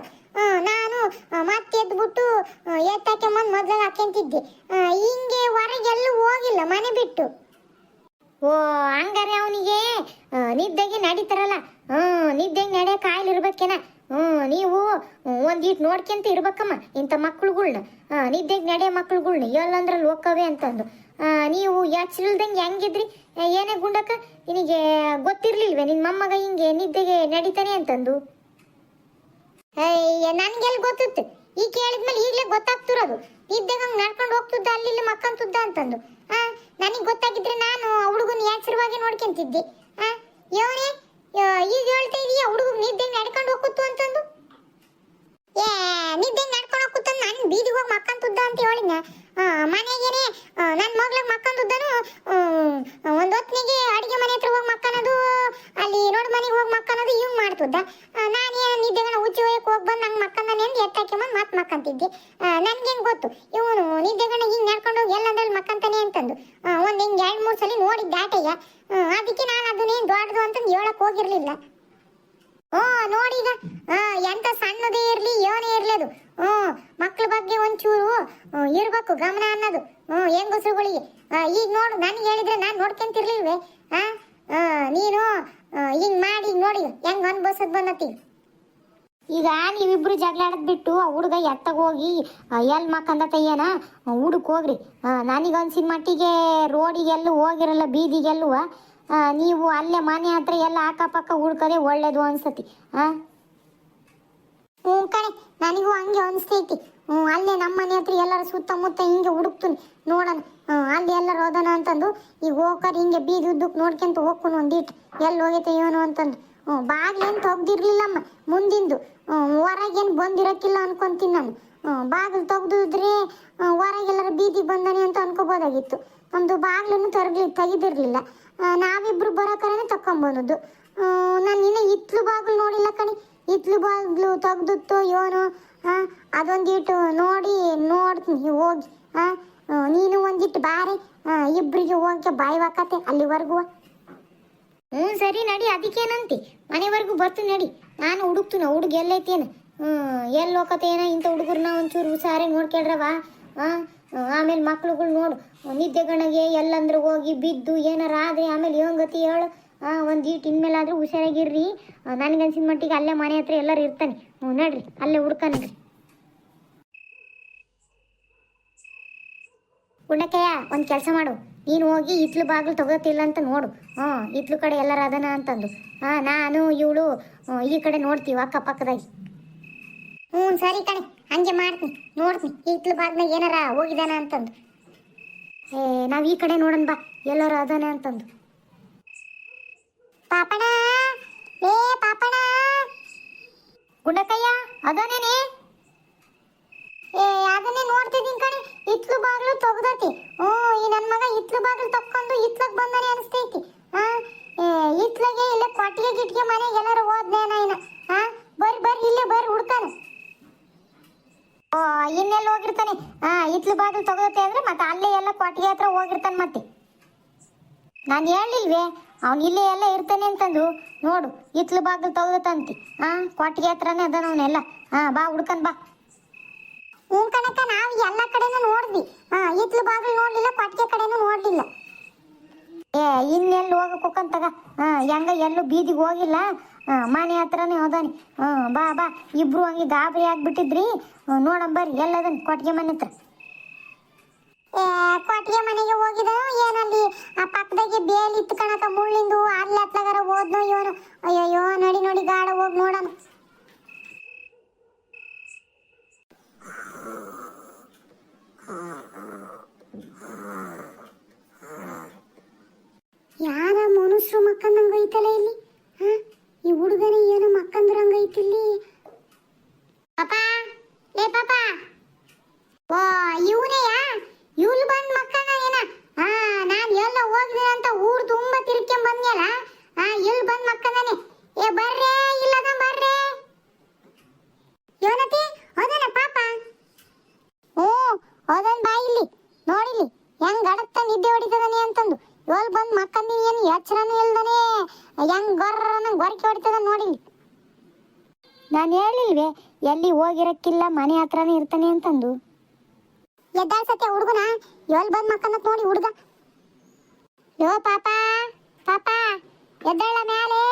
ನಾನು ಮತ್ತೆ ಎದ್ಬಿಟ್ಟು ಎತ್ತಾಕೊಂಬಂದು ಮೊದ್ಲಾಗ ಹಾಕ್ಯಂತಿದ್ದೆ. ಹಿಂಗೆ ಹೊರಗೆಲ್ಲೂ ಹೋಗಿಲ್ಲ, ಮನೆ ಬಿಟ್ಟು. ಓ, ಹಂಗಾರೆ ಅವನಿಗೆ ನಿದ್ದೆಗೆ ನಡೀತಾರಲ್ಲ. ಹ್ಮ್, ನಿದ್ದೆಗೆ ನಡೆಯ ಕಾಯಿಲೆ ಇರ್ಬೇಕೇನ? ಹ್ಮ್, ನೀವು ಒಂದೀಟ್ ನೋಡ್ಕೊಂತ ಇರ್ಬೇಕಮ್ಮ, ಇಂಥ ಮಕ್ಳುಗಳ್ನ. ನಿದ್ದೆಗೆ ನಡೆಯೋ ಮಕ್ಳುಗಳ್ನ. ಎಲ್ಲಂದ್ರಲ್ಲಿ ಹೋಕ್ಕವೆ ಅಂತಂದು. ನೀವು ಎಚ್ಚರಿಲ್ದಂಗೆ ಹೆಂಗಿದ್ರಿ? ಆ, ಏನೇ ಗುಂಡಕ್ಕ ನಿನಗೆ ಗೊತ್ತಿರ್ಲಿಲ್ವೇ? ನಿನ್ನ ಮೊಮ್ಮಗ ಹಿಂಗೆ ನಿದ್ದೆಗೆ ನಡೀತಾನೆ ಅಂತಂದು. ಅಯ್ಯ ನನ್ಗೆಲ್ಲಿ ಗೊತ್ತಿತ್ತು. ಈ ಕೇಳಿದ್ಮೇಲೆ ಈಗಲೇ ಗೊತ್ತಾಗ್ತಿರೋದು. ನಿದ್ದೆಗೆ ಹಂಗೆ ನಡ್ಕೊಂಡು ಹೋಗ್ತಿದ್ದ ಅಲ್ಲಿ ಇಲ್ಲಿ ಮಕ್ಕಂತುದ್ದ ಅಂತಂದು. ಆ ನನಗೆ ಗೊತ್ತಾಗಿದ್ರೆ ನಾನು ಹುಡುಗನ ಯಾಚರವಾಗಿ ನೋಡ್ಕೊಂತಿದ್ದೆ? ಆ ಯೋನೇ ಈಗ ಹೇಳ್ತಾ ಇದೀಯ ಹುಡುಗ ನಿದ್ದೆಗೆ ನಡ್ಕೊಂಡು ಹೋಗುತ್ತು ಅಂತಂದು? ಏ, ನಿದ್ದೆ ನಡ್ಕೊಂಡು ಕೂತನ್ ನಾನು ಬೀದಿಗೆ ಹೋಗಿ ಮಕ್ಕಂತುದ್ದ ಅಂತ ಹೇಳಿದ್ನ. ಮನೆಗೇನೆ ನನ್ನ ಮಗ್ಳಿಗೆ ಮಕ್ಕಂದುದ್ದನು ಒಂದು ಹೊತ್ತಿಗೆ ಅಡಿಗೆ ಮನೆ ಹತ್ರ ಹೋಗಿ ಮಕ್ಕನದು, ಅಲ್ಲಿ ರೋಡ್ ಮನೆಗೆ ಹೋಗಿ ಮಕ್ಕನದು ಇವ್ ಮಾಡ್ತಿದ್ದ. ನಾನು ಏನು ನಿದ್ದೆಗಣ ಉಚ್ಚಿ ಹೋಯಕ್ಕೆ ಹೋಗಿ ಬಂದು ನಂಗೆ ಮಕ್ಕಂದಾನೆ ಅಂತ ಎತ್ತಾಕೆ ಬಂದು ಮತ್ತೆ ಮಕ್ಕಂತಿದ್ದೆ. ನನ್ಗೇನು ಗೊತ್ತು, ಇವನು ನಿದ್ದೆಗಳ ಹಿಂಗೆ ನಡ್ಕೊಂಡು ಹೋಗಿ ಎಲ್ಲಂದ್ರಲ್ಲಿ ಮಕ್ಕಂತಾನೆ ಅಂತಂದು. ಒಂದು ಹಿಂಗೆ ಎರಡು ಮೂರು ಸಲ ನೋಡಿದ್ದ ಆಟಯ್ಯ. ಅದಕ್ಕೆ ನಾನು ಅದನ್ನೇನು ದೊಡ್ಡದು ಅಂತಂದು ಹೇಳಕ್ ಹೋಗಿರ್ಲಿಲ್ಲ. ಓ ನೋಡಿ ಈಗ. ಎಂತ ಸಣ್ಣದೇ ಇರ್ಲಿ ಏನೇ ಇರ್ಲಿ ಅದು. ಹ್ಮ್ ಮಕ್ಳ ಬಗ್ಗೆ ಒಂಚೂರು ಹ್ಮ್, ಇರ್ಬೇಕು ಗಮನ ಅನ್ನೋದು. ಹ್ಮ್ ಹೆಂಗಸರುಗಳಿಗೆ. ಈಗ ನೋಡು ನನಗೆ ಹೇಳಿದ್ರೆ ನಾನು ನೋಡ್ಕೊಂತಿರ್ಲಿಲ್ವೇ? ಹಾ? ನೀನು ಹಿಂಗ್ ಮಾಡಿ ನೋಡಿ ಹೆಂಗ್ ಅನ್ಭವಿಸೋದ್ ಬಂದತಿ? ಈಗ ನೀವಿಬ್ರು ಜಗಳ ಬಿಟ್ಟು ಆ ಹುಡುಗ ಎತ್ತಾಗ ಹೋಗಿ ಎಲ್ ಮಕ್ಕಂದ ತಯ್ಯನ ಹುಡುಕ್ ಹೋಗ್ರಿ. ನನಗೆ ಅನ್ಸಿದ ಮಟ್ಟಿಗೆ ರೋಡಿಗೆಲ್ಲೂ ಹೋಗಿರಲ್ಲ ಬೀದಿಗೆಲ್ಲೂ ನೀವು ಅಲ್ಲೇ ಮನೆ ಹತ್ರ ಎಲ್ಲ ಅಕ್ಕಪಕ್ಕ ಹುಡ್ಕೋದೆ ಒಳ್ಳೇದು ಅನ್ಸತಿ ಹ್ಞೂ ಕಣೆ, ನನಗೂ ಹಂಗೆ ಅನಿಸ್ತೈತಿ. ಹ್ಞೂ, ಅಲ್ಲೇ ನಮ್ಮ ಮನೆ ಹತ್ರ ಎಲ್ಲರ ಸುತ್ತಮುತ್ತ ಹಿಂಗೆ ಹುಡುಕ್ತೀನಿ ನೋಡೋಣ. ಅಲ್ಲಿ ಎಲ್ಲರು ಹೋದನ ಅಂತಂದು, ಈಗ ಹೋಗ್ಕರ್, ಹಿಂಗೆ ಬೀದಿ ಉದ್ದಕ್ಕೆ ನೋಡ್ಕೊಂತ ಹೋಗ್ಕೊಂಡು ಒಂದಿಟ್ಟು ಎಲ್ಲಿ ಹೋಗೈತೆ ಏನು ಅಂತಂದು. ಹ್ಞೂ ಬಾಗ್ಲೇನು ತೆಗ್ದಿರ್ಲಿಲ್ಲಮ್ಮ ಮುಂದಿಂದು. ಹೊರಗೇನು ಬಂದಿರೋಕ್ಕಿಲ್ಲ ಅನ್ಕೊಂತೀನಿ ನಾನು. ಬಾಗಿಲು ತೆಗ್ದಿದ್ರೆ ಹೊರಗೆಲ್ಲರ ಬೀದಿ ಬಂದಾನೆ ಅಂತ ಅನ್ಕೋಬೋದಾಗಿತ್ತು. ನಮ್ಮದು ಬಾಗಿಲನ್ನು ತೊರಗ್ಲಿ ತೆಗೆದಿರ್ಲಿಲ್ಲ. ನಾವಿಬ್ರು ಬರೋಕರನೆ ತಕೊಂಬಂದದ್ದು ನಾನು ಇನ್ನೂ ಹಿತ್ಲು ಬಾಗಿಲು ನೋಡಿಲ್ಲ ಕಣಿ. ಹಿತ್ಲು ಬಾಗಿಲು ತೆಗ್ದಿತ್ತು ಇವನು ಹಾಂ ಅದೊಂದಿಟ್ಟು ನೋಡಿ ನೋಡ್ತೀನಿ, ಹೋಗಿ ಹಾಂ ನೀನು ಒಂದಿಟ್ಟು ಬಾರಿ ಇಬ್ಬರಿಗೆ ಹೋಗಕ್ಕೆ ಬಾಯಿ ವಾಕತೆ ಅಲ್ಲಿವರೆಗೂ. ಹ್ಞೂ ಸರಿ ನಡಿ, ಅದಕ್ಕೇನಂತಿ? ಮನೆವರೆಗೂ ಬರ್ತೀನಿ ನಡಿ. ನಾನು ಹುಡುಕ್ತೀನಿ, ಹುಡುಗ ಎಲ್ಲೈತೇನು? ಹ್ಞೂ ಎಲ್ಲಿ ಹೋಗತ್ತೇನ ಇಂಥ ಹುಡುಗರನ್ನ ಒಂಚೂರು ಹುಷಾರಿ ನೋಡ್ಕೊಳ್ರವ ಹಾಂ ಆಮೇಲೆ ಮಕ್ಳುಗಳು ನೋಡು ನಿದ್ದೆಗಣಗೆ ಎಲ್ಲಂದ್ರೆ ಹೋಗಿ ಬಿದ್ದು ಏನಾರ ಆದರೆ ಆಮೇಲೆ ಹೆಂಗತಿ ಹೇಳು? ಹಾಂ ಒಂದು ಈಟ್ ಇರ್ರಿ ಹುಷಾರಾಗಿರ್ರಿ. ನನಗನ್ಸಿದ ಮಟ್ಟಿಗೆ ಅಲ್ಲೇ ಮನೆ ಹತ್ರ ಎಲ್ಲರೂ ಇರ್ತಾನೆ. ಹ್ಞೂ, ನಡ್ರಿ, ಅಲ್ಲೇ ಹುಡ್ಕನ್ರಿ ಉಣ್ಣಕಯ್ಯ ಒಂದು ಕೆಲಸ ಮಾಡು. ನೀನು ಹೋಗಿ ಇತ್ಲು ಬಾಗಿಲು ತಗೋತಿಲ್ಲ ಅಂತ ನೋಡು. ಹ್ಞೂ, ಇತ್ಲು ಕಡೆ ಎಲ್ಲರ ಅದನ ಅಂತಂದು. ಹಾಂ ನಾನು, ಇವಳು ಈ ಕಡೆ ನೋಡ್ತೀವಿ ಅಕ್ಕಪಕ್ಕದಾಗಿ. ಹ್ಞೂ, ಸರಿ ಕಣೆ. ಹಂಗೆ ಮಾಡ್ತೀನಿ, ನೋಡ್ತೀನಿ. ಇತ್ಲು ಬಾಗ್ನಾಗ ಏನಾರ ಹೋಗಿದಾನ ಅಂತಂದು. ಏ, ನಾವು ಈ ಕಡೆ ನೋಡೋಣ ಬಾ, ಎಲ್ಲರ ಅದಾನೆ ಅಂತಂದು. ಪಾಪಣ ಏ ಪಾಪಣ ಗುಂಡಕಯ್ಯ ಅದಾನೇನೆ ಏ, ಅದನ್ನೇ ನೋಡ್ತಿದ್ದೀನಿ ಕಣೆ ಇತ್ಲು ಬಾಗ್ಲು ತೆಗ್ದತಿ. ಓ ಈ ನನ್ನ ಮಗ ಇತ್ಲು ಬಾಗ್ಲು ತಕ್ಕೊಂಡು ಇತ್ಲಗ್ ಬಂದಾನೆ ಅನಿಸ್ತೈತಿ. ಹಾ ಇತ್ಲಗೆ ಇಲ್ಲೇ ಕೊಟ್ಟಿಗೆ ಗಿಟ್ಗೆ ಮನೆಗೆ ಎಲ್ಲರೂ ಹೋದ್ನೇನ ಇನ್ನ. ಹಾ, ಬರ್ರಿ ಬರ್ರಿ, ಇಲ್ಲೇ ಬರ್ರಿ, ಹುಡ್ಕಾನ. ಇನ್ನೆಲ್ಲ ಹೋಗಿರ್ತಾನೆ? ಹಾ ಇತ್ಲು ಬಾಗಿಲು ತಗೋತೆ ಅಂದ್ರೆ ಮತ್ತೆ ಅಲ್ಲೇ ಎಲ್ಲ ಕೊಟ್ಟಿಗೆ ಹತ್ರ ಹೋಗಿರ್ತಾನೆ ಮತ್ತೆ. ನಾನು ಹೇಳಿಲ್ವೇ ಅವ್ನು ಇಲ್ಲೇ ಎಲ್ಲ ಇರ್ತಾನೆ ಅಂತಂದು. ನೋಡು ಇತ್ಲು ಬಾಗಿಲು ತೆಗ್ದತಂತಿ ಹಾ ಕೊಟ್ಟಿಗೆ ಹತ್ರನೇ ಅದಾನ ಅವನೆಲ್ಲ. ಹಾ ಬಾ ಹುಡ್ಕನ್ ಬಾ. ಹ್ಞೂ ಕಣಕ್ಕ ನಾವು ಎಲ್ಲ ಕಡೆನೂ ನೋಡಿದ್ವಿ. ಹಾ ಇತ್ಲು ಬಾಗಿಲು ನೋಡ್ಲಿಲ್ಲ ಕೊಟ್ಟಿಗೆ ಕಡೆನೂ ನೋಡ್ಲಿಲ್ಲ. ಏ ಇನ್ನೆಲ್ಲಿ ಹೋಗಕ್ಕೆ ಹೋಗಂತಾಗ ಹಾ ಹೆಂಗ ಎಲ್ಲೂ ಬೀದಿಗೆ ಹೋಗಿಲ್ಲ? ಮನೆ ಹತ್ರನೇ ಹೋದಾನೆ ಹಾ, ಬಾ ಬಾ. ಇಬ್ರು ಹಂಗೆ ಗಾಬರಿ ಆಗ್ಬಿಟ್ಟಿದ್ರಿ. ನೋಡಂ ಬರ್ರಿ, ಎಲ್ಲದನ್ ಕೊಟ್ಟಿಗೆ ಮನೆ ಹತ್ರ. ಕೊಟ್ಟಿಗೆ ಮನೆಗೆ ಹೋಗಿದ? ಏನಲ್ಲಿ? ಆ ಪಕ್ಕದಾಗೆ ಬೇಲಿ ಇತ್ತು ಕಣಕ ಮುಳ್ಳಿಂದು, ಅಲ್ಲಿ ಹತ್ಲಾಗಾರ ಹೋದ್ನೋ ಇವನು ಅಯ್ಯಯ್ಯೋ, ನಡಿ, ನೋಡಿ, ಗಾಡ ಹೋಗಿ ನೋಡೋಣ ಯಾರ ಮನುಷ್ಯರು ಮಕ್ಕಂದಂಗೆ ಇಲ್ಲಿ? ಹಾ? ಈ ಹುಡುಗನೇ ಏನೋ ಮಕ್ಕಂದ್ರಂಗ ಐತಿ ಇಲ್ಲಿ ಪಾಪ, ಲೇ ಪಾಪಾ. ಓ, ಇವನೇಯಾ? ಇವಳು ಬಂದ್ ಮಕ್ಕನ ಏನ? ಹಾ ನಾನ್ ಎಲ್ಲ ಹೋಗ್ದೆ ಅಂತ ಊರ್ ತುಂಬಾ ತಿರ್ಕೊಂಡ್ ಬಂದ್ಯಲ್ಲ ಹಾ ಇಲ್ಲಿ ಬಂದ್ ಮಕ್ಕಂದಾನೆ ಏ ಬರ್ರೇ ಇಲ್ಲದ ಬರ್ರೇ ಯೋನತಿ ಹೋದನ ಪಾಪ ಓ ಹೋದನ್ ಬಾ ಇಲ್ಲಿ ನೋಡಿಲಿ ಹೆಂಗ್ ಗಡತ್ತ ನಿದ್ದೆ ಹೊಡಿತದಾನೆ ಅಂತಂದು ಇವಲ್ ಬಂದ್ ಮಕ್ಕಂದಿನಿ ಏನು ಎಚ್ಚರನೂ ಇಲ್ದಾನೆ ಹೆಂಗ್ ಗೊರ್ರನ ಗೊರಕೆ ಹೊಡಿತದ ನೋಡಿಲಿ ನಾನು ಹೇಳಿಲ್ವೇ ಎಲ್ಲಿ ಹೋಗಿರಕ್ಕಿಲ್ಲ ಮನೆ ಹತ್ರನೇ ಇರ್ತಾನೆ ಅಂತಂದು ಎದ್ದಾಳ ಸತ್ಯ ಹುಡುಗನ ಎಲ್ಲಿ ಬಂದ್ ಮಕ್ಕಂದತ್ ನೋಡಿ ಹುಡುಗ? ಯೋ ಪಾಪ ಪಾಪ ಎದ್ದೇಳ ಮ್ಯಾಲೆ.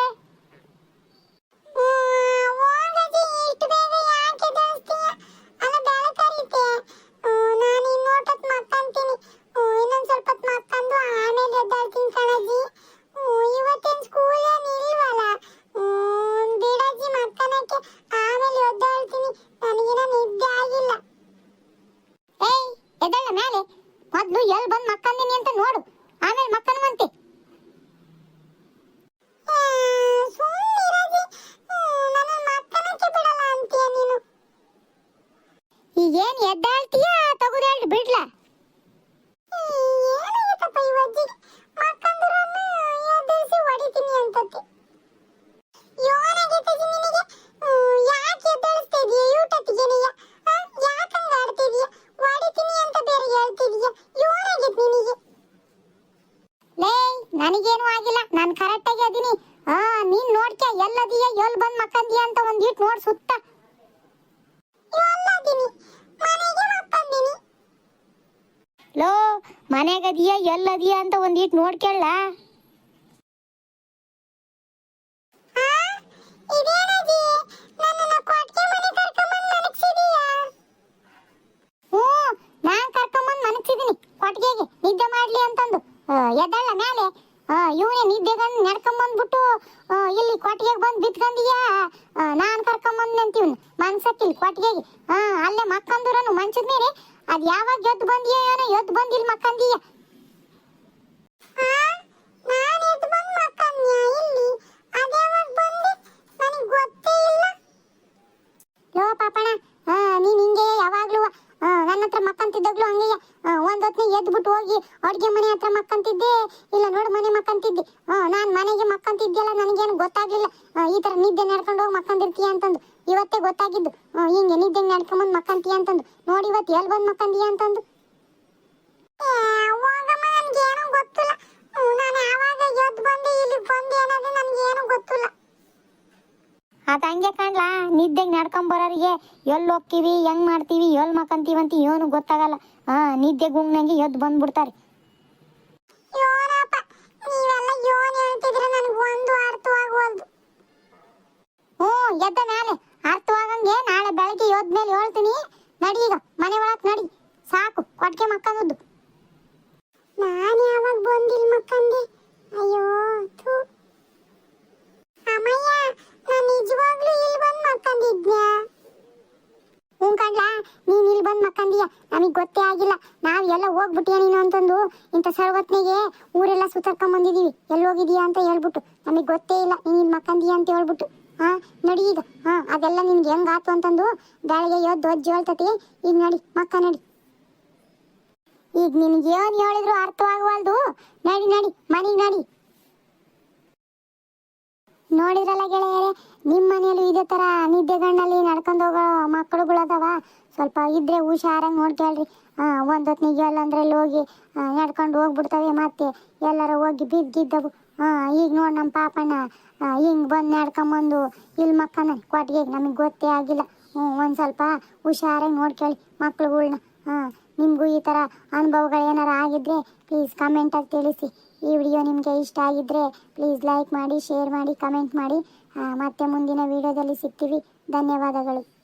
ನನಗೇನು ಆಗಿಲ್ಲ. ನಾನು ಕರೆಕ್ಟಾಗಿ ಅದೀನಿ. ಹಾ ನೀನ್ ನೋಡ್ಕ ಎಲ್ಲದೀಯ? ಎಲ್ ಬಂದ್ ಮಕ್ಕಂದಿಯ ಅಂತ ಒಂದ್ ಇಟ್ ನೋಡ್ ಸುತ್ತ. ಲೋ ಮನೆಗದಿಯ? ಎಲ್ಲದಿಯ ಅಂತ ಒಂದ್ ಇಟ್ ಮನಗ್ಸಿದೀನಿ. ಕೊಟ್ಟಿಗೆಗೆ ನಿದ್ದೆ ಮಾಡ್ಲಿ ಅಂತಂದು. ಆ, ಎದ್ದಳ್ಳ ಮೇಲೆ ಇವನೇ ನಿದ್ದೆಗಂದು ನಡ್ಕೊಂಬಂದ್ಬಿಟ್ಟು ಇಲ್ಲಿ ಕೊಟ್ಟಿಗೆಗೆ ಬಂದು ಬಿತ್ಕೊಂಡಿಯ ನಾನು ಕರ್ಕೊಂಬಂದ್ ಅಂತೀವ್ನು. ಮನ್ಸಕ್ಕಿಲ್ಲ ಕೊಟ್ಟಿಗೆಗೆ ಅಲ್ಲೇ ಮಕ್ಕಂದೂರನು ಮಂಚದ ಮೇಲೆ. ಅದ್ ಯಾವಾಗ ಎದ್ದು ಬಂದಿಯೋ ಏನೋ ಎದ್ದು ಬಂದಿಲ್ಲ ಮಕ್ಕಂದಿಯ ನಾನು ಎದ್ದು ಬಂದು ಮಕ್ಕಂದ್ಯಾ ಇಲ್ಲಿ ಅದ್ಯಾವಾಗ ಬಂದೆ ನನಗೆ ಗೊತ್ತೇ ಇಲ್ಲ ಯೋ ಪಾಪಣ ಆ, ನೀನ್ ಹಿಂಗೆ ಯಾವಾಗ್ಲೂ ಆ, ನನ್ನ ಹತ್ರ ಮಕ್ಕಂತಿದ್ದಾಗ್ಲೂ ಹಂಗೆ ಒಂದ್ ಹೊತ್ತಿಗೆ ಎದ್ಬಿಟ್ಟು ಹೋಗಿ ಅಡ್ಗೆ ಮನೆ ಹತ್ರ ಮಕ್ಕಂತಿದ್ದೆ ಇಲ್ಲ ನೋಡು ಮನೆ ಮಕ್ಕಂತಿದ್ದೆ ನಾನು ಮನೆಗೆ ಮಕ್ಕಂತಿದ್ದೆಲ್ಲ ನನಗೇನು ಗೊತ್ತಾಗ್ಲಿಲ್ಲ ಆ, ಈ ತರ ನಿದ್ದೆ ನಡ್ಕೊಂಡು ಹೋಗಿ ಮಕ್ಕಂದಿರ್ತೀಯ ಅಂತಂದು ಇವತ್ತೇ ಗೊತ್ತಾಗಿದ್ದು ಆ, ಹಿಂಗೆ ನಿದ್ದೆ ನಡ್ಕೊಂಬಂದು ಮಕ್ಕಂತೀಯ ಅಂತಂದು ನೋಡಿ ಇವತ್ತು ಎಲ್ಲಿ ಬಂದು ಮಕ್ಕಂದೀಯ ಅಂತಂದು ಗೊತ್ತಿಲ್ಲ ನಾನು ಯಾವಾಗ ಎದ್ದು ಬಂದೆ ಇಲ್ಲಿ ಬಂದೆ ಅನ್ನೋದು ನನಗೇನು ಗೊತ್ತಿಲ್ಲ ಅದ ಹಂಗೆ ಕಾಣ್ಲಾ ನಿದ್ದೆಗೆ ನಡ್ಕೊಂಡ್ ಬರೋರಿಗೆ ಎಲ್ಲಿ ಹೋಗ್ತೀವಿ ಹೆಂಗ್ ಮಾಡ್ತೀವಿ ಎಲ್ಲಿ ಮಕ್ಕಂತೀವಿ ಅಂತ ಏನು ಗೊತ್ತಾಗಲ್ಲ ಹಾ ನಿದ್ದೆ ಗುಂಗ್ನಂಗೆ ಎದ್ದು ಬಂದ್ಬಿಡ್ತಾರೆ. ಹ್ಞೂ ಎದ್ದ ನಾಳೆ ಅರ್ಥವಾಗಂಗೆ ನಾಳೆ ಬೆಳಗ್ಗೆ ಯೋದ್ಮೇಲೆ ಹೇಳ್ತೀನಿ. ನಡಿ ಈಗ ಮನೆ ಒಳಗೆ ನಡಿ. ಸಾಕು ಕೊಟ್ಟಿಗೆ ಮಕ್ಕಂದದ್ದು. ನಾನು ಯಾವಾಗ ಬಂದಿಲ್ಲ ಮಕ್ಕಂದೆ? ಅಯ್ಯೋ ಥೂ. ಅಮ್ಮಯ್ಯ ನಾನು ನಿಜವಾಗ್ಲೂ ಇಲ್ಲಿ ಬಂದು ಮಕ್ಕಂದಿದ್ನ್ಯಾ? ಹ್ಞೂ ಕಣ್ಲಾ ನೀನ್ ಇಲ್ಲಿ ಬಂದು ಮಕ್ಕಂದಿಯ? ನಮಗೆ ಗೊತ್ತೇ ಆಗಿಲ್ಲ. ನಾವು ಎಲ್ಲ ಹೋಗ್ಬಿಟ್ಟಿಯ ನೀನು ಅಂತಂದು? ಇಂಥ ಸರ್ವತ್ನಿಗೆ ಊರೆಲ್ಲ ಸುತ್ತಾಡ್ಕೊಂಡ್ ಬಂದಿದೀವಿ. ಎಲ್ಲಿ ಹೋಗಿದೀಯಾ ಅಂತ ಹೇಳ್ಬಿಟ್ಟು. ನಮಗೆ ಗೊತ್ತೇ ಇಲ್ಲ. ನೀನು ಇಲ್ಲಿ ಮಕ್ಕಂದಿಯ ಅಂತ ಹೇಳ್ಬಿಟ್ಟು. ಹಾ, ನಡಿ ಹಾ, ಅದೆಲ್ಲ ನಿನ್ಗೆ ಹೆಂಗಾತು ಅಂತಂದು ಬೆಳಗ್ಗೆ ಯೋದ್ ಅಜ್ಜಿ ಹೇಳ್ತತಿ. ಈಗ ನಡಿ, ಮಕ್ಕ ನಡಿ. ಈಗ ನಿನ್ಗೆ ಏನು ಹೇಳಿದ್ರು ಅರ್ಥವಾಗವಲ್ದು? ನಡಿ ನಡಿ, ಮನೆಗೆ ನಡಿ. ನೋಡಿದ್ರಲ್ಲ ಗೆಳೆಯರೆ ನಿಮ್ಮ ಮನೆಯಲ್ಲೂ ಇದೇ ತರ ನಿದ್ದೆಗಣ್ಣಲ್ಲಿ ನಡ್ಕೊಂಡು ಹೋಗೋ ಮಕ್ಕಳುಗಳದವ. ಸ್ವಲ್ಪ ಇದ್ರೆ ಹುಷಾರಾಗಿ ನೋಡ್ಕೊಳ್ರಿ. ಒಂದು ಹೊತ್ತಿಗೆ ಎಲ್ಲಂದ್ರೆ ಇಲ್ಲಿ ಹೋಗಿ ಆ, ನಡ್ಕೊಂಡು ಹೋಗ್ಬಿಡ್ತವೆ ಮತ್ತೆ ಎಲ್ಲರೂ ಹೋಗಿ ಬಿದ್ದಿದ್ದವು. ಈಗ ನೋಡಿ ನಮ್ಮ ಪಾಪಣ್ಣ ಹಿಂಗೆ ಬಂದು ನಡ್ಕೊಂಬಂದು ಇಲ್ಲಿ ಮಕ್ಕನ ಕೊಟ್ಟಿಗೆ ನಮಗೆ ಗೊತ್ತೇ ಆಗಿಲ್ಲ. ಹ್ಞೂ ಒಂದು ಸ್ವಲ್ಪ ಹುಷಾರಾಗಿ ನೋಡ್ಕೇಳಿ ಮಕ್ಳುಗಳ್ನ. ಹಾಂ ನಿಮಗೂ ಈ ತರ ಅನುಭವಗಳು ಏನಾರು ಆಗಿದ್ರೆ ಪ್ಲೀಸ್ ಕಮೆಂಟಾಗಿ ತಿಳಿಸಿ. ಈ ವಿಡಿಯೋ ನಿಮಗೆ ಇಷ್ಟ ಆಗಿದ್ದರೆ ಪ್ಲೀಸ್ ಲೈಕ್ ಮಾಡಿ ಶೇರ್ ಮಾಡಿ ಕಮೆಂಟ್ ಮಾಡಿ. ಮತ್ತೆ ಮುಂದಿನ ವಿಡಿಯೋದಲ್ಲಿ ಸಿಗ್ತೀವಿ. ಧನ್ಯವಾದಗಳು.